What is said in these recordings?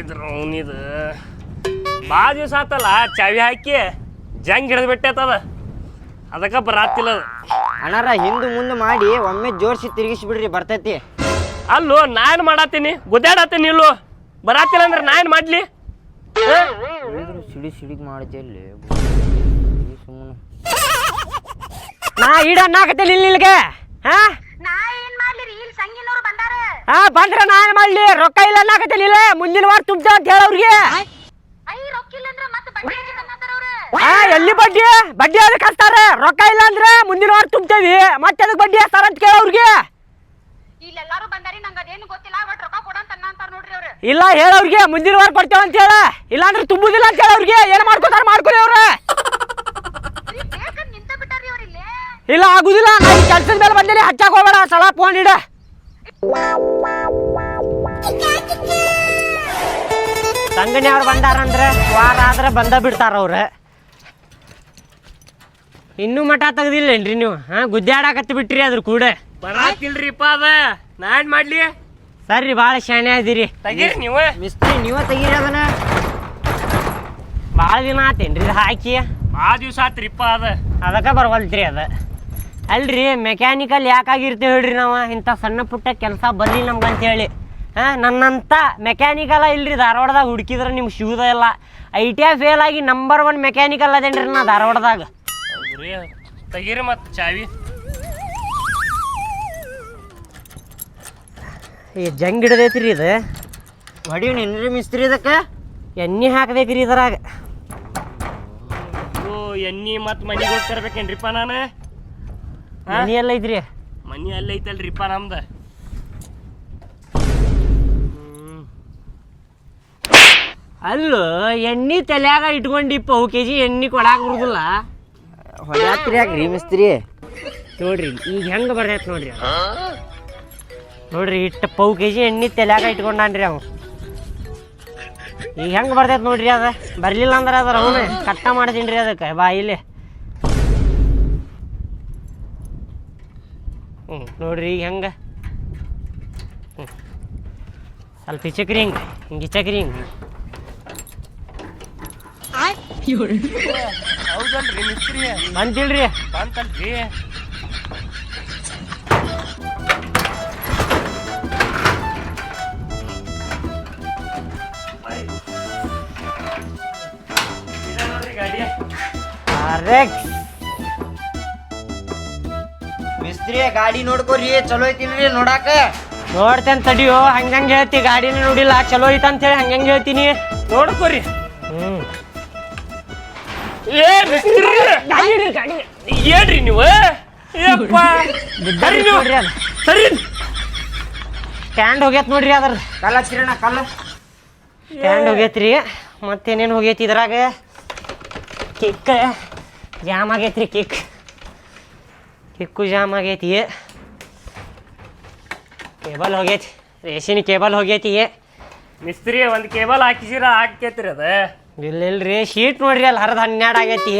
ಇದ್ರ ಅವನಿದು. ಭಾಳ ದಿವಸ ಆತಲ್ಲ ಚಾವಿ ಹಾಕಿ ಜಂಗ್ ಹಿಡಿದು ಬಿಟ್ಟೈತದ ಅದಕ್ಕೆ ಬರಾತಿಲ್ಲ ಅದು. ಅಣ್ಣಾರ ಹಿಂದು ಮುಂದೆ ಮಾಡಿ ಒಮ್ಮೆ ಜೋಡಿಸಿ ತಿರುಗಿಸಿ ಬಿಡ್ರಿ ಬರ್ತೈತಿ. ಅಲ್ಲೋ ನಾನು ಮಾಡತ್ತೀನಿ ಗುದ್ದಾಡತ್ತೀನಿ ಇಲ್ಲೋ. ಬರಾತಿಲ್ಲ ಅಂದ್ರೆ ನಾ ಏನು ಸಿಡಿ ಸಿಡಿ ಸುಮ್ಮನೆ ನಾ ಈಡ ಅನ್ನಾಕತ್ತೀನಿ ಇಲ್ಲಿ ನಿಲ್ಗೆ. ಹಾ? ನಾ ಏನ್ ಮಾಡ್ಲಿ ಇಲ್ಲಿ ಸಂಗಿನವ್ರು ಬಂದಾರ. ಹಾ ಬಂದ್ರೆ ನಾನ್ ಮಾಡ್ಲಿ ರೊಕ್ಕ ಇಲ್ಲ ಅನ್ನಾಕತ್ತೀನಿ ಇಲ್ಲ ಮುಂದಿನ ವಾರ ತುಂಬ ಅಂತ ಹೇಳವ್ರಿಗೆ ಅಂದ್ರ ತಂದಾರ ಎಲ್ಲಿ ಬಡ್ಡಿ? ಬಡ್ಡಿ ಅದಕ್ಕೆ ಹಚ್ತಾರ. ರೊಕ್ಕ ಇಲ್ಲ ಅಂದ್ರೆ ಮುಂದಿನ ವಾರ ತುಂಬ್ತೇವಿ ಮತ್ತೆ ಅದಕ್ಕೆ ಬಡ್ಡಿ ಹಚ್ತಾರ ಅಂತ ಕೇಳವ್ರಿಗೆ ಇಲ್ಲೆಲ್ಲಾರು ಬಂದಾರಿ ನಂಗ ಅದೇನು ಗೊತ್ತಿಲ್ಲ ಒಟ್ ರೊಕ್ಕ ಕೊಡಂತ ಅಂತಾರ ನೋಡ್ರಿ ಅವ್ರು. ಇಲ್ಲ ಹೇಳವ್ರಿಗೆ ಮುಂದಿನ ವಾರ ಕೊಡ್ತೇವೆ ಅಂತ ಹೇಳ. ಇಲ್ಲಾಂದ್ರೆ ತುಂಬುದಿಲ್ಲ ಅಂತ ಹೇಳವ್ರಿಗೆ ಏನ್ ಮಾಡ್ಕೋತಾರ ಮಾಡ್ಕೊಳಿ ಅವ್ರ. ಬೇಕಂತ ನಿಂತ ಬಿಟ್ಟಾರಿ ಅವ್ರ ಇಲ್ಲಿ. ಇಲ್ಲ ಆಗುದಿಲ್ಲ. ನಾ ಈ ಕೆಲ್ಸದ ಮೇಲೆ ಬಂದೇನೆ. ಹಚ್ಚಾಕ್ ಹೋಗ್ಬೇಡ. ಸಲ ಫೋನ್ ಇಡ. ಸಂಗಣಿ ಅವ್ರು ಬಂದಾರಂದ್ರೆ ವಾರ ಆದ್ರೆ ಬಂದ ಬಿಡ್ತಾರ ಅವ್ರ. ಇನ್ನೂ ಮಠ ತೆಗ್ದಿಲ್ಲೇನ್ರಿ ನೀವು? ಹಾ ಗುದ್ದಾಡಕತ್ತಿ ಬಿಟ್ರಿ ಅದ್ರ ಕೂಡ. ಬರಾತಿಲ್ರಿಪ್ಪ ಅದ. ನಾನ್ ಮಾಡ್ಲಿ. ಸರಿ ಭಾಳ ಶಾಣೆ ಅದೀರಿ ತೆಗೀರಿ ನೀವು. ಮಿಸ್ತ್ರಿ ನೀವ ತೆಗೀರಿ ಅದನ್ನ. ಭಾಳ ದಿನ ಆತೇನ್ರಿ ಇದು ಹಾಕಿ. ಭಾಳ ದಿವಸ ಆತ್ರಿಪ್ಪ ಅದ. ಅದಕ್ಕೆ ಬರವಲ್ತ್ರಿ ಅದ. ಅಲ್ರಿ ಮೆಕ್ಯಾನಿಕಲ್ ಯಾಕಾಗಿರ್ತೀವಿ ಹೇಳ್ರಿ ನಾವು? ಇಂಥ ಸಣ್ಣ ಪುಟ್ಟ ಕೆಲಸ ಬರಲಿ ನಮ್ಗೆ ಅಂತೇಳಿ ಹಾಂ ನನ್ನಂತ ಮೆಕ್ಯಾನಿಕಲ ಇಲ್ರಿ ಧಾರವಾಡದಾಗ ಹುಡುಕಿದ್ರೆ ನಿಮ್ಗೆ ಶೂದ ಇಲ್ಲ ಐ ಟಿ ಐ ಫೇಲ್ ಆಗಿ ನಂಬರ್ ಒನ್ ಮೆಕ್ಯಾನಿಕಲ್ ಅದೇನ್ರಿ ನಾ ಧಾರವಾಡದಾಗ. ತೆಗೀರಿ ಮತ್ತೆ ಚಾವಿ. ಈ ಜಂಗ್ ಹಿಡ್ದೈತ್ರಿ ಇದು. ಹೊಡಿವ್ ನೆನ್ರಿ ಮಿಸ್ತ್ರಿ ಇದಕ್ಕೆ? ಎಣ್ಣೆ ಹಾಕ್ಬೇಕ್ರಿ ಇದ್ರಾಗ. ಓ ಎಣ್ಣಿ ಮತ್ತು ಮನೆಗೆ ಹೋಗಿ ತರ್ಬೇಕೇನ್ರಿಪ್ಪ ನಾನು? ಎಣ್ಣೆ ಎಲ್ಲ ಐತ್ರಿ ಮನಿ ಅಲ್ಲೇ ಐತಲ್ರಿಪ್ಪ ನಮ್ದು. ಅಲ್ಲೂ ಎಣ್ಣೆ ತಲ್ಯಾಗ ಇಟ್ಕೊಂಡು ಇಪ್ಪವು ಕೆ ಜಿ ಎಣ್ಣೆ ಕೊಡಾಕ ಬರುದಿಲ್ಲ. ಹೊಡ್ಯಾತ್ರಿ ಯಾಕ್ರಿ ಮಿಸ್ತ್ರಿ. ನೋಡ್ರಿ ಈಗ ಹೆಂಗೆ ಬರ್ತೈತೆ ನೋಡ್ರಿ ಅವ. ನೋಡ್ರಿ ಇಟ್ಟು ಪವು ಕೆ ಜಿ ಎಣ್ಣೆ ತಲ್ಯಾಗ ಇಟ್ಕೊಂಡಾನ್ರಿ ಅವ. ಈಗ ಹೆಂಗೆ ಬರ್ತೈತೆ ನೋಡ್ರಿ ಅದ? ಬರ್ಲಿಲ್ಲ ಅಂದ್ರೆ ಅದ್ರ ಅವನು ಕಟ್ಟ ಮಾಡ್ತೀನಿ ರೀ ಅದಕ್ಕೆ ಬಾಯಿಲಿ ಹ್ಞೂ ನೋಡ್ರಿ ಈಗ ಹೆಂಗೆ? ಹ್ಞೂ ಸ್ವಲ್ಪ ಇಚಕ್ರಿ ಹಿಂಗೆ ಹಿಂಗೆ ಇಚಕ್ರಿ ಹಿಂಗೆ. ಹೌದಲ್ರಿ ಮಿಸ್ತ್ರಿ ಬಂತಿಲ್ರಿ ಬಂತಲ್ರಿ ಇದ ನೋಡ್ರಿ ಗಾಡಿ ಕರೆಕ್ಟ್ ಮಿಸ್ತ್ರಿ ಗಾಡಿ ನೋಡ್ಕೋರಿ ಚಲೋ ಐತಿಲ್ರಿ ನೋಡಾಕ. ನೋಡ್ತೇನೆ ತಡಿಯೋ ಹಂಗಂಗೆ ಹೇಳ್ತಿ ಗಾಡಿನ ನೋಡಿಲ್ಲ ಚಲೋ ಐತ ಅಂತೇಳಿ ಹಂಗಂಗೆ ಹೇಳ್ತೀನಿ. ನೋಡ್ಕೋರಿ. ಏ ಮಿಸ್ತ್ರಿ ಗಾಡಿ ಗಾಡಿ ಏನ್ರಿ ನೀವು? ಏಪ್ಪ ಸರಿ ನೀವು. ಸರಿ. ಸ್ಟ್ಯಾಂಡ್ ಹೋಗ್ಯತ್ ನೋಡ್ರಿ ಅದ್ರ ಕಲ್ಲ ಚಿರಣ ಕಲ್ಲ. ಸ್ಟ್ಯಾಂಡ್ ಹೋಗೈತ್ರಿ ಮತ್ತೇನೇನು ಹೋಗೈತಿ ಇದ್ರಾಗ? ಕಿಕ್ ಜಾಮ್ ಆಗೈತ್ರಿ ಕಿಕ್ ಕಿಕ್ಕು ಜಾಮ್ ಆಗೈತಿ ಕೇಬಲ್ ಹೋಗೈತಿ. ರೇಷನ್ ಕೇಬಲ್ ಹೋಗೈತಿ ಮಿಸ್ತ್ರಿ ಒಂದು ಕೇಬಲ್ ಹಾಕಿಸಿರ ಹಾಕೈತ್ರಿ ಅದ. ಇಲ್ಲ ಇಲ್ರಿ ಶೀಟ್ ನೋಡ್ರಿ ಅಲ್ಲಿ ಹರಿದು ಹನ್ನೆರಡು ಆಗೈತಿ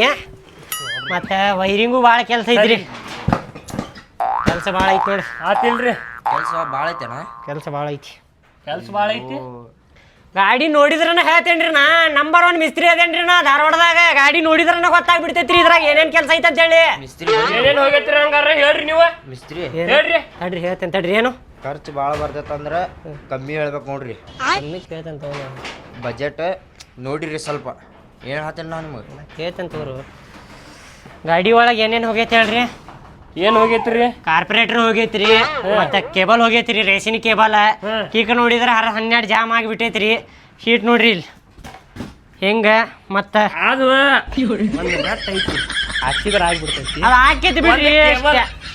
ಮತ್ತು ವೈರಿಂಗು ಭಾಳ ಕೆಲಸ ಐತ್ರಿ. ಕೆಲಸ ಭಾಳ ಐತಿ ನೋಡ್ರಿ. ಆತಿಲ್ರಿ. ಕೆಲಸ ಭಾಳ ಐತಿ ಕೆಲಸ ಭಾಳ ಐತಿ. ಕೆಲ್ಸ ಭಾಳ ಐತಿ. ಗಾಡಿ ನೋಡಿದ್ರನ ಹೇಳ್ತೇನ್ರಿ ನಾ ನಂಬರ್ ಒನ್ ಮಿಸ್ತ್ರಿ ಅದೇನ್ರಿ ನಾ ಧಾರವಾಡದಾಗ. ಗಾಡಿ ನೋಡಿದ್ರನ ಗೊತ್ತಾಗ್ಬಿಡ್ತೈತ್ರಿ ಇದ್ರಾಗ ಏನೇನ್ ಕೆಲಸ ಐತೆ ಅಂತ ಹೇಳಿ ಮಿಸ್ತ್ರಿ ಏನೇನ್ ಹೋಗೈತ್ರಿ ಹಂಗಾರ ಹೇಳ್ರಿ ನೀವು. ಮಿಸ್ತ್ರಿ ಹೇಳ್ರಿ. ತಡ್ರಿ ಹೇಳ್ತೇನೆ ತಡ್ರಿ ಏನು? ಖರ್ಚು ಭಾಳ ಬರ್ತೈತಂದ್ರ ಕಮ್ಮಿ ಹೇಳ್ಬೇಕು ನೋಡ್ರಿ. ಹೇಳ್ತೇನೆ ತಗೋ ಬಜೆಟ್ ನೋಡಿರಿ ಸ್ವಲ್ಪ. ಏನು ಹೇಳ್ತೇನೆ ನಾನು ನಿಮಗೆ? ಕೇಳ್ತೇನೆ ತಗೋರು. ಗಾಡಿ ಒಳಗೆ ಏನೇನು ಹೋಗೈತೆ ಹೇಳ್ರಿ? ಏನ್ ಹೋಗೈತ್ರಿ? ಕಾರ್ಪೊರೇಟರ್ ಹೋಗೈತ್ರಿ ಮತ್ತೆ ಕೇಬಲ್ ಹೋಗೈತ್ರಿ ರೇಷನ್ ಕೇಬಲ್. ಕೀಕ ನೋಡಿದ್ರೆ ಹರ ಹನ್ನೆರಡು ಜಾಮ್ ಆಗಿಬಿಟ್ಟೈತ್ರಿ. ಹೀಟ್ ನೋಡ್ರಿ ಇಲ್ಲಿ. ಹೆಂಗ? ಮತ್ತ? ಅದು ಒಂದು ನಟ್ ಐತಿ. ಹಾಕಿದ್ರ ಆಗ್ಬಿಡ್ತೈತಿ. ಅದು ಹಾಕೈತಿ ಬಿಡ್ರಿ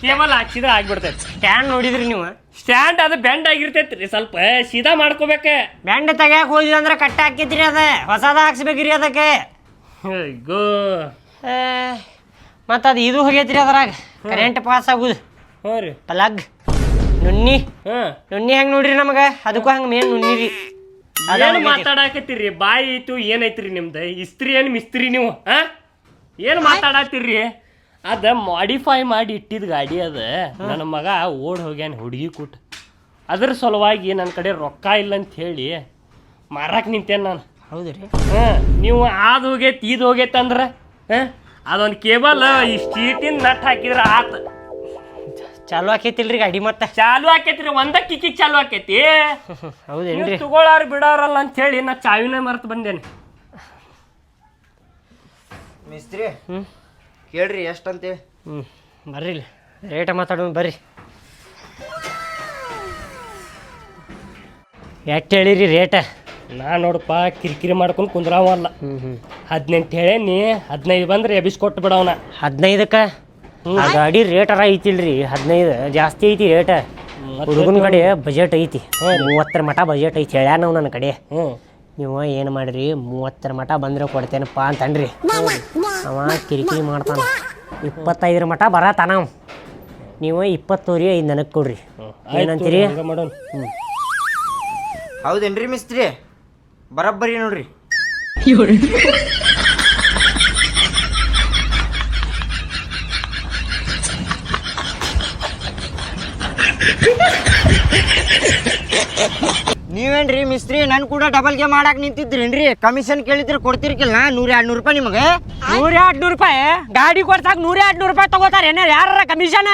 ಕೇಬಲ್ ಹಾಕಿದ್ರ ಆಗ್ಬಿಡ್ತೈತಿ. ಸ್ಟ್ಯಾಂಡ್ ನೋಡಿದ್ರಿ ನೀವು? ಸ್ಟ್ಯಾಂಡ್ ಅದು ಬೆಂಡ್ ಆಗಿರ್ತೈತ್ರಿ. ಸ್ವಲ್ಪ ಸೀದಾ ಮಾಡ್ಕೋಬೇಕ. ಬೆಂಡ್ ತೆಗ್ಯಾಕ ಹೋದ್ವಿ ಅಂದ್ರೆ ಕಟ್ಟ ಹಾಕೈತ್ರಿ ಅದ. ಹೊಸದ ಹಾಕ್ಸ್ಬೇಕ್ರಿ ಅದಕ್ಕೆ. ಗೋ ಮತ್ತು ಅದು ಇದು ಹೋಗೈತ್ರಿ ಅದ್ರಾಗ. ಕರೆಂಟ್ ಪಾಸ್ ಆಗುದು. ಹ್ಞೂ ರೀ. ಪ್ಲಗ್ ನುಣ್ಣಿ. ಹಾಂ ನುಣ್ಣಿ ಹೆಂಗ್ ನೋಡ್ರಿ ನಮಗ? ಅದಕ್ಕೂ ಹಂಗ ಮೇನ್ ನುಣ್ಣಿ ರೀ. ಅದೇನು. ಮಾತಾಡಕತ್ತೀರಿ? ಬಾಯಿ ಐತು ಏನೈತ್ರಿ ನಿಮ್ದು? ಇಸ್ತ್ರಿ ಏನು ಮಿಸ್ತ್ರಿ ನೀವು ಹಾ? ಏನು ಮಾತಾಡತ್ತೀರಿ ಅದ ಮಾಡಿಫೈ ಮಾಡಿ ಇಟ್ಟಿದ್ದ ಗಾಡಿ ಅದ. ನನ್ನ ಮಗ ಓಡ್ ಹೋಗ್ಯಾನ ಹುಡುಗಿ ಕೂಟ. ಅದ್ರ ಸಲುವಾಗಿ ನನ್ನ ಕಡೆ ರೊಕ್ಕ ಇಲ್ಲ ಅಂತ ಹೇಳಿ ಮಾರಾಕ್ ನಿಂತೇನೆ ನಾನು. ಹೌದು ರೀ ಹಾಂ ನೀವು ಆದ್ ಹೋಗೈತಿ ಇದು ಹೋಗೈತೆ ಅಂದ್ರೆ ಹಾಂ? ಅದೊಂದು ಕೇಬಲ್ ಈ ಸ್ಟೀಟಿನ ನಟ್ ಹಾಕಿದ್ರೆ ಆತ. ಚಾಲು ಆಕೈತಿಲ್ರಿ ಗಾಡಿ ಮತ್ತೆ? ಚಾಲು ಆಕೈತ್ರಿ ಒಂದ ಕಿಕ್ಕಿ ಚಾಲು ಆಕೈತಿ. ಹೌದೇನ್ರಿ? ನೀವು ತಗೊಳ್ಳಾರ ಬಿಡೋರಲ್ಲ ಅಂತ ಹೇಳಿ ನಾ ಚಾವಿನೇ ಮರ್ತು ಬಂದೇನೆ. ಮಿಸ್ತ್ರಿ ಹ್ಞೂ ಕೇಳ್ರಿ ಎಷ್ಟಂತೆ? ಹ್ಞೂ ಬರ್ರಿ ಇಲ್ಲಿ ರೇಟ ಮಾತಾಡೋಣ ಬರ್ರಿ. ಎಷ್ಟು ಹೇಳಿರಿ ರೇಟ? ನಾ ನೋಡಪ್ಪ ಕಿರಿಕಿರಿ ಮಾಡ್ಕೊಂಡು ಕುಂದ್ರಾವಲ್ಲ. ಹ್ಞೂ ಹ್ಞೂ ಹದಿನೆಂಟು ಹೇಳೇನಿ ಹದಿನೈದು ಬಂದ್ರೆ ಎಬಿಸ್ಕೊಟ್ಟು ಬಿಡವನ ಹದಿನೈದಕ್ಕೆ? ಆ ಗಾಡಿ ಅರ ಐತಿಲ್ರಿ ಹದಿನೈದು ಜಾಸ್ತಿ ಐತಿ ರೇಟ ಹುಡುಗನ ಕಡೆ ಬಜೆಟ್ ಐತಿ ಮೂವತ್ತರ ಮಟ ಬಜೆಟ್ ಐತಿ ಹೇಳ್ಯಾನ ನಾವು ನನ್ನ ಕಡೆ. ಹ್ಞೂ ನೀವು ಏನು ಮಾಡ್ರಿ ಮೂವತ್ತರ ಮಟ ಬಂದ್ರೆ ಕೊಡ್ತೇನಪ್ಪ ಅಂತನ್ರಿ. ಅವ ಕಿರಿಕಿರಿ ಮಾಡ್ತಾನ. ಇಪ್ಪತ್ತೈದರ ಮಟ ಬರತಾನ ಅವ. ನೀವು ಇಪ್ಪತ್ತೂರಿ ಐದು ನನಗೆ ಕೊಡ್ರಿ. ಏನಂತೀರಿ? ಹೌದೇನ್ರಿ ಮಿಸ್ತ್ರಿ? ಬರಬ್ಬರಿ ನೋಡ್ರಿ. ನೀವೇನ್ರಿ ಮಿಸ್ತ್ರಿ ನನ್ ಕೂಡ ಡಬಲ್ಗೆ ಮಾಡಕ್ ನಿಂತಿದ್ರೇನ್ರಿ ಕಮಿಷನ್ ಕೇಳಿದ್ರೆ ಕೊಡ್ತಿರ್ಕಿಲ್ಲ ನೂರ ಎರಡ್ ನೂರು ರೂಪಾಯಿ ನಿಮಗೆ? ನೂರ ಎರಡು ನೂರು ರೂಪಾಯಿ? ಗಾಡಿ ಕೊಡ್ಸಾಕ್ ನೂರ ಎರಡು ನೂರು ರೂಪಾಯಿ ತಗೋತಾರ ಏನಾರ ಯಾರ ಕಮಿಷನ್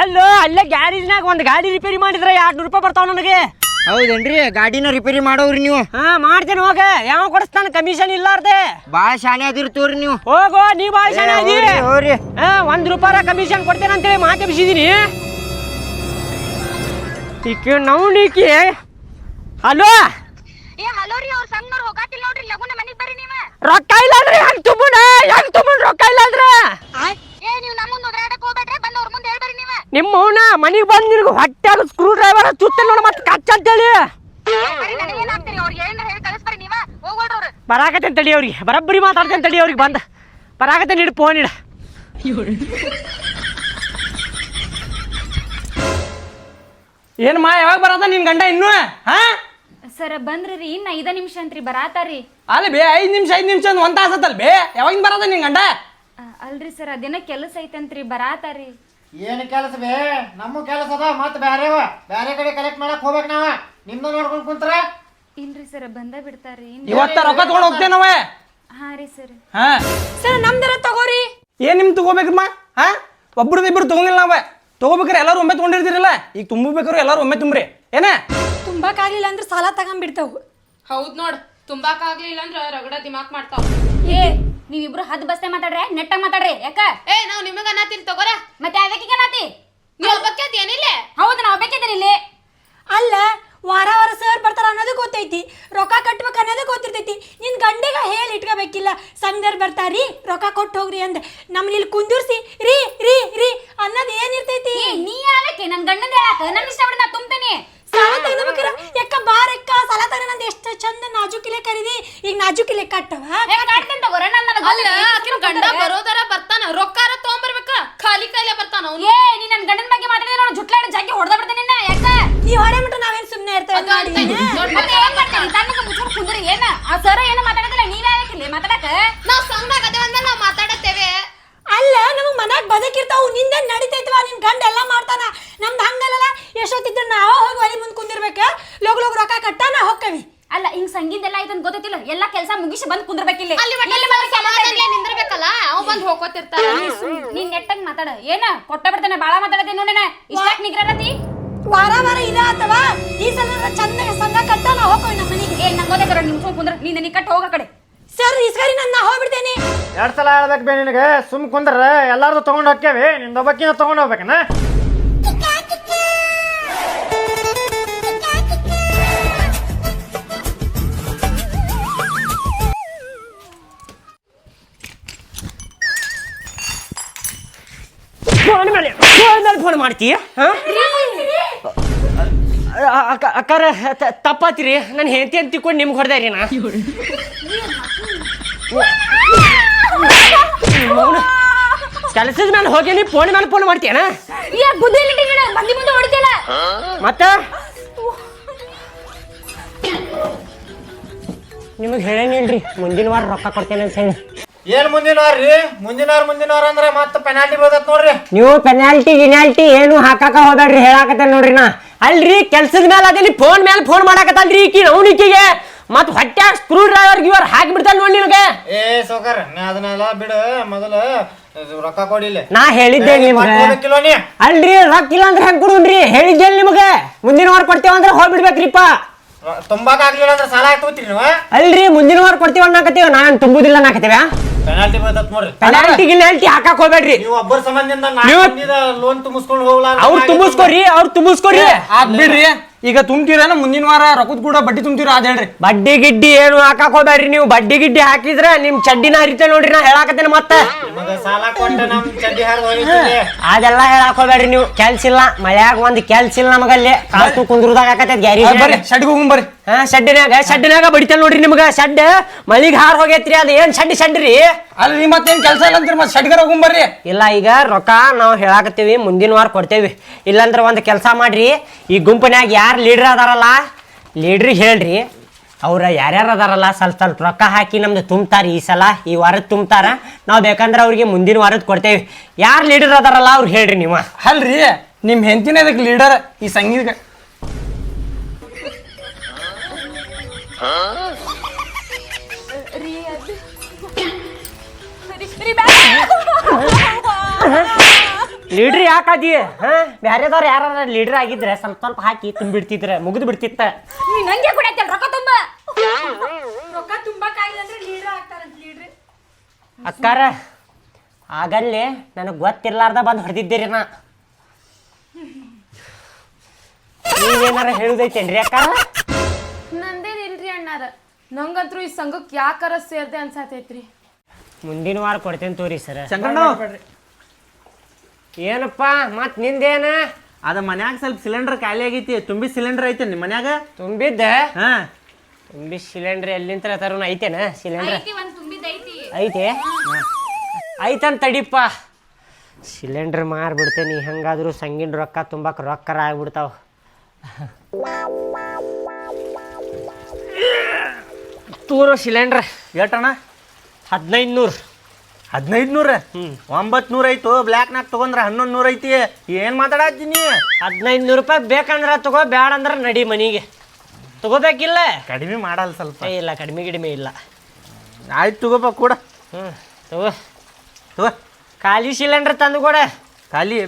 ಅಲ್ಲೋ ಅಲ್ಲೇ ಗ್ಯಾರೇಜ್ನಾಗ ಒಂದು ಗಾಡಿ ರಿಪೇರಿ ಮಾಡಿದ್ರೆ ಎರಡ್ ರೂಪಾಯಿ ಬರ್ತಾವ ನನಗೆ. ಹೌದೇನ್ರಿ? ಗಾಡಿನ ರಿಪೇರಿ ಮಾಡೋರಿ ನೀವು? ಹಾ ಮಾಡ್ತೇನೆ ಹೋಗ. ಯಾವ ಕೊಡಿಸ್ತಾನ? ಕಮಿಷನ್ ಇಲ್ಲಾರ್ದೆ. ಬಾಳ ಶಾನೆ ತೋರಿ ನೀವು. ಹೋಗೋ ನೀ ಬಾಳ ಶಾನೆ ಅದೀರಿ ಹೋರಿ. ಹಾ ಒಂದ್ ರೂಪಾಯಿ ಕಮಿಷನ್ ಕೊಡ್ತೇನೆ ಅಂತೇಳಿ ಮಾತೆ ಬಿಸಿದೀನಿ. ಈಕೆ ನವ್ನಿಕಿ ಹಲೋ? ಏ ಹಲೋ ರೀ ಅವ್ರ ಸಂಗ್ನವ್ರು ಹೋಗಾತಿಲ್ ನೋಡ್ರಿ ಲಗುನ ಮನಿಗ್ ಬರ್ರಿ ನೀವ. ರೊಕ್ಕ ಇಲ್ಲ ಅಂದ್ರೆ ಹೆಂಗ್ ತುಂಬುಣ ಹೆಂಗ್ ತುಂಬುಣ ರೊಕ್ಕ ಇಲ್ಲ ಅಂದ್ರೆ ಏ ನೀವು ನಮ್ಮ ಮುಂದೆ ಒದರಾಡಕ್ ಹೋಗ್ಬೇಡ್ರಿ ಬಂದ್ ಅವ್ರ ಮುಂದೆ ಹೇಳ್ಬರ್ರಿ ನೀವ. ನಿಮ್ಮ ಅವನ ಮನಿಗೆ ಬಂದು ನಿನಗೆ ಹೊಟ್ಟೆಗೆ ಸ್ಕ್ರೂ ಡ್ರೈವರ್ ಚುತ್ತ ನೋಡ ಮತ್ತೆ ಕಚ್ಚ. ಅಂತೇಳಿ? ಬರಾಕತ್ತೇನೆ ತಡಿ ಅವ್ರಿಗೆ. ಬರಬ್ಬರಿ ಮಾತಾಡ್ತೇನೆ ತಡಿ ಅವ್ರಿಗೆ ಬಂದ. ಬರಾಕತ್ತೇನೆ ಇಡು ಫೋನ್ ಇಡ. ಏನ್ ಮಾ ಯಾವಾಗ ಬರತ್ತ ನಿನ್ ಗಂಡ ಇನ್ನು? ಹಾ? ಸರ ಬಂದ್ರಿ ರೀ. ಇನ್ನ ಐದ ನಿಮಿಷ ಅಂತ್ರಿ ಬರಾತಾರಿ ಅಲ್ಲಿ ಬೇ ಐದ್ ನಿಮಿಷ ಐದ್ ನಿಮಿಷ ಒಂದ್ ತಾಸತ್ತಲ್ ಬೇ. ಯಾವಾಗಿಂದ ಬರದ ನಿನ್ ಗಂಡ? ಅಲ್ರಿ ಸರ್ ಅದೇನ ಕೆಲಸ ಐತಂತ್ರಿ ಬರಾತಾರಿ ಏನು ಕೆಲಸ ಬೇ? ನಮ್ಮ ಕೆಲಸ ಅದ ಮತ್ತೆ ಬ್ಯಾರೆವ ಬ್ಯಾರೆ ಕಡೆ ಕಲೆಕ್ಟ್ ಮಾಡಕ್ ಹೋಗ್ಬೇಕು ನಾವ. ನಿಮ್ದ ನೋಡ್ಕೊಂಡ್ ಕುಂತ್ರ. ಇಲ್ರಿ ಸರ್ ಬಂದ ಬಿಡ್ತಾರಿ ಇವತ್ತ ರೊಕ್ಕ ತಗೊಂಡ್ ಹೋಗ್ತೇನವ ಹಾ ರೀ ಸರ್. ಹಾ. ಸರ್ ನಮ್ದರ ತಗೋರಿ. ಏನ್ ನಿಮ್ ತಗೋಬೇಕಮ್ಮ ಹಾ? ಒಬ್ಬರು ಇಬ್ರು ತಗೊಂಗಿಲ್ಲ ನಾವ. ತಗೋಬೇಕಾರೆ ಎಲ್ಲಾರು ಒಮ್ಮೆ ತಗೊಂಡಿರ್ತೀರಲ್ಲ? ಈಗ ತುಂಬಬೇಕಾರೆ ಎಲ್ಲಾರು ಒಮ್ಮೆ ತುಂಬ್ರಿ. ಏನ? ತುಂಬಕ್ಕಾಗ್ಲಿಲ್ಲ ಅಂದ್ರೆ ಸಾಲ ತಗೊಂಡ್ಬಿಡ್ತಾವು ಹೌದ್ ನೋಡ್ ತುಂಬಾಕ್ ಆಗ್ಲಿಲ್ಲ ಅಂದ್ರ ರಗಡ ದಿಮಾಕ್ ಮಾಡ್ತಾವ್. ಏ ನೀವಿಬ್ರು ಹದ್ ಬಸ್ತೆ ಮಾತಾಡ್ರೆ ನೆಟ್ಟ ಮಾತಾಡ್ರಿ ಯಾಕ? ಏ ನಾವ್ ನಿಮಗ ಅನಾತಿ ತಗೋರ? ಮತ್ತೆ ಅದಕ್ಕೆ ನಾತಿ ನೀವು ಬಕ್ಕೇತಿ ಏನಿಲ್ಲ? ಹೌದು ನಾವು ಬೇಕಿದ್ದೀನಿ ಇಲ್ಲಿ. ಅಲ್ಲ ವಾರ ವಾರ ಸರ್ ಬರ್ತಾರ ಅನ್ನೋದು ಗೊತ್ತೈತಿ ರೊಕ್ಕ ಕಟ್ಬೇಕು ಅನ್ನೋದು ಗೊತ್ತಿರ್ತೈತಿ. ನಿನ್ ಗಂಡಿಗ ಹೇಳಿ ಇಟ್ಕೋಬೇಕಿಲ್ಲ. ಸಂಘದವ್ರು ಬರ್ತಾರಿ ರೊಕ್ಕ ಕೊಟ್ಟು ಹೋಗ್ರಿ ಅಂದ. ನಮ್ಮನ್ನ ಇಲ್ಲಿ ಕುಂದಿರ್ಸಿ ರೀ ರೀ ರೀ ಅನ್ನೋದು ಏನಿರ್ತೈತಿ? ಏ, ನೀ ಯಾವಕ್ಕೆ ನನ್ ಗಂಡನ ಹೇಳಾಕ? ನನ್ ಇಷ್ಟ ಬಿಡ ನಾ ತುಂಬ್ತೇನೆ. ಸಾಲ ತಗೋಬೇಕಾರ ಯಾಕ ಬಾರಕ್ಕ? ಸಾಲ ತಗೋಣಂದ ಎಷ್ಟು ಚಂದ ನಾಜುಕಿಲೆ ಕರೀದಿ. ಈಗ ನಾಜುಕಿಲೆ ಕಟ್ಟವ? ಅಲ್ಲ ಆಕಿನ ಗಂಡ ಬರೋದರ ಬರ್ತಾನ ರೊಕ್ಕಾರ ತಗೊಂಬರ್ಬೇಕ? ಖಾಲಿ ಕೈಲೇ ಬರ್ತಾನ ಅವ್ನು? ಏ ನೀ ನನ್ನ ಗಂಡನ ಬಗ್ಗೆ ಮಾತಾಡಿದ್ರೆ ನಾನು ಜುಟ್ಲಾಡ ಜಾಗಿ ಹೊಡೆದ ಬಿಡ್ತೀನಿ ನಿನ್ನ ಯಾಕ? ನೀ ಹೊಡೆ ಬಿಟ್ಟು ನಾವೇನ್ ಸುಮ್ಮನೆ ಇರ್ತೇವೆ ನೋಡಿ. ಮತ್ತೆ ಏನ್ ಮಾಡ್ತೀರಿ? ತನ್ನಕ ಮುಚ್ಕೊಂಡು ಕುಂದ್ರಿ ಏನ? ಆ ಸರ ಏನು ಮಾತಾಡೋದಿಲ್ಲ ನೀವ್ ಯಾಕಿಲ್ಲ ಮಾತಾಡಕ ನಾವು ಸಂಘದಾಗ ಅದೇ ಅಂದ ನಾವು ಮಾತಾಡತ್ತೇವೆ. ಅಲ್ಲ ನಮಗ್ ಮನ್ಯಾಗ ಬದುಕಿರ್ತಾವು ನಿಂದ ನಡಿತೈತವ? ನಿನ್ ಗಂಡ ಎಲ್ಲ ಮಾಡ್ತಾನ. ನಮ್ದು ಹಂಗಲ್ಲ ಎಷ್ಟೊತ್ತಿದ್ರು ನಾವು ಹೋಗಿ ಒಲಿ ಮುಂದ್ ಕುಂದಿರ್ಬೇಕ. ಲೋಗ್ ಲೋಗ್ ರೊಕ್ಕ ಕಟ್ಟಾನ ಹೋಕ್ಕವಿ ಅಲ್ಲ ಹಿಂಗ್ ಸಂಗೀತ ಎಲ್ಲ ಐತಂತ ಗೊತ್ತಿಲ್ಲ ಎಲ್ಲ ಕೆಲಸ ಮುಗಿಸಿ ಬಂದ್ ಕುಂದ್ರಬೇಕಿಲ್ಲ. ಅಲ್ಲಿ ನಿಂದಿರ್ಬೇಕಲ್ಲ? ಅವ್ ಬಂದ್ ಹೋಗೋತಿರ್ತಾರ ನೀನ್ ನೆಟ್ಟಂಗ್ ಮಾತಾಡ. ಏನ ಕೊಟ್ಟ ಬಿಡ್ತಾನೆ ಬಾಳ ಮಾತಾಡದೆ ನೋಡಿನ ಇಷ್ಟಾಕ್ ನಿಗ್ರಹತಿ ವಾರ ವಾರ ಇದ ಆತವ. ಈ ಸಲ ಚಂದ ಸಂಘ ಕಟ್ಟಾನ ಹೋಗೋ ನಮ್ಮ ಮನೆಗೆ. ಏ ನಂಗ್ ಗೊತ್ತೈತರ ನಿಮ್ ಸುಮ್ ಕುಂದ್ರ. ನೀನ್ ನೀ ಕಟ್ ಹೋಗ ಕಡೆ. ಸರ್ ಈ ಸರಿ ನನ್ನ ಹೋಗ್ಬಿಡ್ತೇನೆ. ಎರಡ್ ಸಲ ಹೇಳ್ಬೇಕು ಬೇ ನಿನಗೆ. ಸುಮ್ ಕುಂದ್ರ ಎಲ್ಲಾರ್ದು ತಗೊಂಡ್ ಹೋಗ್ತೇವಿ ನಿಂದೊಬ್ಬಕ್ಕಿನ ತಗೊಂಡ್ ಹೋಗ್ಬೇಕನ? ಫೋನ್ ಮಾಡ್ತೀಯ? ಹಾಂ? ಅಕ್ಕ ಅಕ್ಕಾರ ತಪ್ಪಾತಿರಿ. ನನ್ನ ಹೆಂಡತಿ ಅಂತ ತಿಳ್ಕೊಂಡು ನಿಮ್ಗೆ ಹೊಡೆದಾರಿ ನಾ. ಕೆಲಸದ ಮೇಲೆ ಹೋಗಿ ಫೋನ್ ಮೇಲೆ ಫೋನ್ ಮಾಡ್ತೀಯನ ಮತ್ತ? ನಿಮಗೆ ಹೇಳಂಗಿಲ್ರಿ ಮುಂದಿನ ವಾರ ರೊಕ್ಕ ಕೊಡ್ತೇನೆ ಅಂತ ಹೇಳಿ. ಏನ್ ಮುಂದಿನ ವಾರ ರೀ? ಮುಂದಿನ ವಾರ ಮುಂದಿನ ವಾರ ಅಂದ್ರೆ ಮತ್ತೆ ಪೆನಾಲ್ಟಿ ಬೀಳ್ತೈತ್ ನೋಡ್ರಿ. ನೀವು ಪೆನಾಲ್ಟಿ ಗಿನಾಲ್ಟಿ ಏನು ಹಾಕಾಕ ಹೋದ್ರಿ ಹೇಳಾಕತ್ತ ನೋಡ್ರಿ ನಾ. ಅಲ್ರಿ ಕೆಲ್ಸದ ಮೇಲೆ ಅದಲ್ಲಿ ಫೋನ್ ಮೇಲೆ ಫೋನ್ ಮಾಡಾಕತ್ತಲ್ರಿ ಈಕಿ ನೌನಿಕಿಗೆ ಮತ್ ಹೊಟ್ಟೆ ಸ್ಕ್ರೂ ಡ್ರೈವರ್ ಗಿವರ್ ಹಾಕಿ ಬಿಡ್ತಾರ ನೋಡಿ ನಿಮಗೆ ಏ ಸೋಕರ್ ನಾ ಅದನ್ನೆಲ್ಲ ಬಿಡು ಮೊದಲು ಇದು ರೊಕ್ಕ ಕೊಡಿಲ್ಲ ನಾ ಹೇಳಿದ್ದೆ ನಿಮ್ಗೆ. ಕಿಲೋ ನೀ? ಅಲ್ರಿ ರೊಕ್ಕ ಇಲ್ಲ ಅಂದ್ರೆ ಹೆಂಗ್ ಕೊಡುನ್ರಿ ಹೇಳಿದ್ದೆ ನಿಮಗೆ? ಮುಂದಿನ ವಾರ ಕೊಡ್ತೇವ ಅಂದ್ರೆ ಹೋಗ್ಬಿಡ್ಬೇಕ್ರಿಪ್ಪ. ರೊ- ತುಂಬಾಕ್ ಆಗ್ಲಿಲ್ಲ ಅಂದ್ರೆ ಸಾಲ ಹಾಕಿ ನೀವು ಅಲ್ರಿ ಮುಂದಿನ ವಾರ ಕೊಡ್ತೀವಿ ಅನ್ನಕತ್ತೀವ ನಾನ್ ತುಂಬುದಿಲ್ಲ ಅನ್ನಕತ್ತೀವ ಪೆನಾಲ್ಟಿ ಬರ್ತತ್ ನೋಡ್ರಿ. ಪೆನಾಲ್ಟಿ ಗಿನಾಲ್ಟಿ ಹಾಕಕ್ ಹೋಗ್ಬೇಡ್ರಿ. ನೀವು ಒಬ್ಬರ ಸಂಬಂಧದಿಂದ ನೀವು- ಲೋನ್ ತುಂಬಿಸ್ಕೊಂಡು ಹೋಗ್ಲಾರ ಅವ್ರು ತುಂಬಿಸ್ಕೊರಿ ಅವ್ರು ತುಂಬಿಸ್ಕೊರಿ. ಬಿಡ್ರಿ. ಈಗ ತುಂಬ್ತೀರೇನ ಮುಂದಿನ ವಾರ ರೊಕ್ಕದ ಕೂಡ ಬಡ್ಡಿ ತುಂಬ್ತೀರ ಅದ್ ಹೇಳ್ರಿ. ಬಡ್ಡಿ ಗಿಡ್ಡಿ ಏನು ಹಾಕಕ್ ಹೋಗ್ಬೇಡ್ರಿ ನೀವು. ಬಡ್ಡಿ ಗಿಡ್ಡಿ ಹಾಕಿದ್ರೆ ನಿಮ್ ಚಡ್ಡಿನ ಹರಿತೆ ನೋಡ್ರಿ ನಾ ಹೇಳಾಕತ್ತೇನೆ ಮತ್ತೆ. ನಿಮಗೆ ಸಾಲ ಕೊಟ್ಟ ನಮ್ ಚಡ್ಡಿ ಹರಿದು ಹೋಗಿದ್ದೀವಿ ಅದೆಲ್ಲ ಹೇಳಕ್ ಹೋಗ್ಬೇಡ್ರಿ ನೀವು. ಕೆಲ್ಸ ಇಲ್ಲ ಮಳ್ಯಾಗ ಒಂದ್ ಕೆಲ್ಸ ಇಲ್ಲ ನಮಗಲ್ಲಿ. ಕಾತು ಕುಂದ್ರದಾಗ ಹಾಕತ್ತೆ ಗ್ಯಾರಿ ಬರ್ರಿ ಸಡ್ಗು ಹೋಗುಂ ಬರ್ರಿ. ಹಾ ಶೆಡ್ಡಿನಾಗ ಶೆಡ್ಡಿನಾಗ ಬಡಿತಲ್ ನೋಡ್ರಿ ನಿಮ್ಗ ಶೆಡ್. ಮಳಿಗ್ ಹಾರ್ ಹೋಗೈತ್ರಿ ಅದ ಏನ್ ಶೆಡ್ ಶೆಡ್ ರೀ ಅಲ್ರಿ ಮತ್ತೇನ್ ಕೆಲಸ ಇಲ್ಲ ಅಂತೀರಿ ಮತ್ತೆ ಶೆಡ್ಗರ ಹೋಗ್ಬರ್ರಿ ಇಲ್ಲ ಈಗ ರೊಕ್ಕ ನಾವು ಹೇಳಾಕತ್ತೀವಿ ಮುಂದಿನ ವಾರ ಕೊಡ್ತೇವಿ. ಇಲ್ಲಾಂದ್ರೆ ಒಂದು ಕೆಲಸ ಮಾಡ್ರಿ ಈ ಗುಂಪಿನಾಗ ಯಾರು ಲೀಡರ್ ಅದಾರಲ್ಲ ಲೀಡ್ರಿ ಹೇಳ್ರಿ ಅವ್ರ ಯಾರ್ಯಾರು ಅದಾರಲ್ಲ ಸ್ವಲ್ಪ ಸ್ವಲ್ಪ ರೊಕ್ಕ ಹಾಕಿ ನಮ್ದು ತುಂಬ್ತಾರೆ ಈ ಸಲ ಈ ವಾರದ ತುಂಬ್ತಾರ ನಾವು ಬೇಕಂದ್ರೆ ಅವ್ರಿಗೆ ಮುಂದಿನ ವಾರದ ಕೊಡ್ತೇವೆ. ಯಾರು ಲೀಡರ್ ಅದಾರಲ್ಲ ಅವ್ರು ಹೇಳ್ರಿ ನೀವು. ಅಲ್ರಿ ನಿಮ್ಮ ಹೆಂಡತಿನೇ ಅದಕ್ಕೆ ಲೀಡರ್ ಈ ಸಂಗೀತ ಲೀಡ್ರ್ ಯಾಕಾದಿ? ಹಾ? ಬ್ಯಾರೆದವ್ರು ಯಾರು ಲೀಡರ್ ಆಗಿದ್ರೆ ಸ್ವಲ್ಪ ಸ್ವಲ್ಪ ಹಾಕಿ ತುಂಬಿಡ್ತಿದ್ರೆ ಮುಗಿದು ಬಿಡ್ತಿತ್ತ. ನಂಗೆ ಕುಡಿಯತ್ತಲ್ಲ ರೊಕ್ಕ ತುಂಬ? ರೊಕ್ಕ ತುಂಬಕ್ಕಾಗಿಲ್ಲ ಅಂದ್ರೆ ಲೀಡ್ರ್ ಆಗ್ತಾರಂತ ಲೀಡ್ರ್. ಅಕ್ಕಾರ ಆಗಲ್ಲೇ ನನಗೆ ಗೊತ್ತಿರ್ಲಾರ್ದ ಬಂದು ಹೊಡೆದಿದ್ದೀರಿ ನಾ. ನೀವೇನಾರ ಹೇಳುದೈತೇನ್ರಿ ಅಕ್ಕಾರ? ಅಣ್ಣಾರ ನಂಗಂತ್ರು ಈ ಸಂಘಕ್ಕೆ ಯಾಕಾರ ಸೇರ್ದೆ ಅನ್ಸಾತೈತ್ರಿ? ಮುಂದಿನ ವಾರ ಕೊಡ್ತೇನೆ ತೋರಿ ಸರ್. ಶಂಕರಣ್ಣ! ಏನಪ್ಪ ಮತ್ ನಿಂದೇನ? ಅದ ಮನ್ಯಾಗ ಸ್ವಲ್ಪ ಸಿಲಿಂಡರ್ ಖಾಲಿ ಆಗೈತಿ ತುಂಬಿ ಸಿಲಿಂಡರ್ ಐತೆ ನಿಮ್ಮ ಮನ್ಯಾಗ? ತುಂಬಿದ್ದ? ಹಾ. ತುಂಬಿ ಸಿಲಿಂಡರ್ ಎಲ್ಲಿಂದ ತರೋಣ ಐತೇನ ಸಿಲಿಂಡ್ರ್ ಒಂದ್ ತುಂಬಿದೈತಿ ಐತೆ. ಐತಂತ ತಡಿಪ್ಪ ಸಿಲಿಂಡರ್ ಮಾರ್ಬಿಡ್ತೇನಿ ಹೆಂಗಾದ್ರೂ ಸಂಗಿನ ರೊಕ್ಕ ತುಂಬಕ್ಕೆ ರೊಕ್ಕರ ಆಗ್ಬಿಡ್ತಾವ. ತೂರು ಸಿಲಿಂಡ್ರ್. ಎಷ್ಟಣ್ಣ ಹದಿನೈದು ನೂರು ಹದಿನೈದು ನೂರ ಒಂಬತ್ತು ನೂರ ಐತು ಬ್ಲ್ಯಾಕ್ನಾಗ ತೊಗೊಂಡ್ರೆ ಹನ್ನೊಂದು ನೂರು ಐತಿ ಏನು ಮಾತಾಡತ್ತೀನಿ ಹದಿನೈದು ನೂರು ರೂಪಾಯಿ ಬೇಕಂದ್ರೆ ತಗೋ ಬೇಡ ಅಂದ್ರೆ ನಡಿ ಮನೆಗೆ. ತಗೋಬೇಕಿಲ್ಲ? ಕಡಿಮೆ ಮಾಡಲ್ಲ ಸ್ವಲ್ಪ. ಇಲ್ಲ ಕಡಿಮೆ ಕಡಿಮೆ ಇಲ್ಲ. ಆಯ್ತು ತಗೋಪ ಕೂಡ. ಹ್ಞೂ ತಗೋ. ತಗೋ. ಖಾಲಿ ಸಿಲಿಂಡ್ರ್ ತಂದು ಕೊಡ. ಖಾಲಿ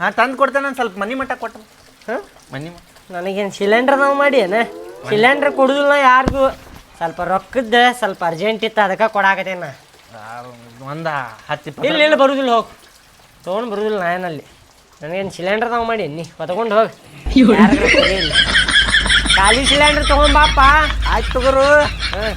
ಹಾಂ ತಂದು ಕೊಡ್ತೇನೆ ಸ್ವಲ್ಪ. ಮನಿ ಮಟ್ಟ ಕೊಟ್ಟು ಹಾಂ ಮನಿ ಮಟ್ಟ. ನನಗೇನು ಸಿಲಿಂಡ್ರ್ ನಾವು ಮಾಡಿ ಏನ ಸಿಲಿಂಡ್ರ್ ಕೊಡೋದಿಲ್ಲ ಯಾರಿಗೂ. ಸ್ವಲ್ಪ ರೊಕ್ಕದ ಸ್ವಲ್ಪ ಅರ್ಜೆಂಟ್ ಇತ್ತು ಅದಕ್ಕೆ ಕೊಡಾಕತ್ತೇನ ಒಂದ ಹತ್ತು ಇಪ್ಪತ್ತು ಇಲ್ಲ ಇಲ್ಲ ಬರುದಿಲ್ಲ ಹೋಗಿ. ತೊಗೊಂಡು ಬರುದಿಲ್ಲ ನಾಯನಲ್ಲಿ ನನಗೇನು ಸಿಲಿಂಡರ್ ತಗೊಂಡ್ ಮಾಡಿ ನೀ ಹೊತ್ಕೊಂಡು ಹೋಗಿ. ಖಾಲಿ ಸಿಲಿಂಡರ್ ತೊಗೊಂಬಾಪ ಆಯ್ತು ತಗೋರು. ಹಾಂ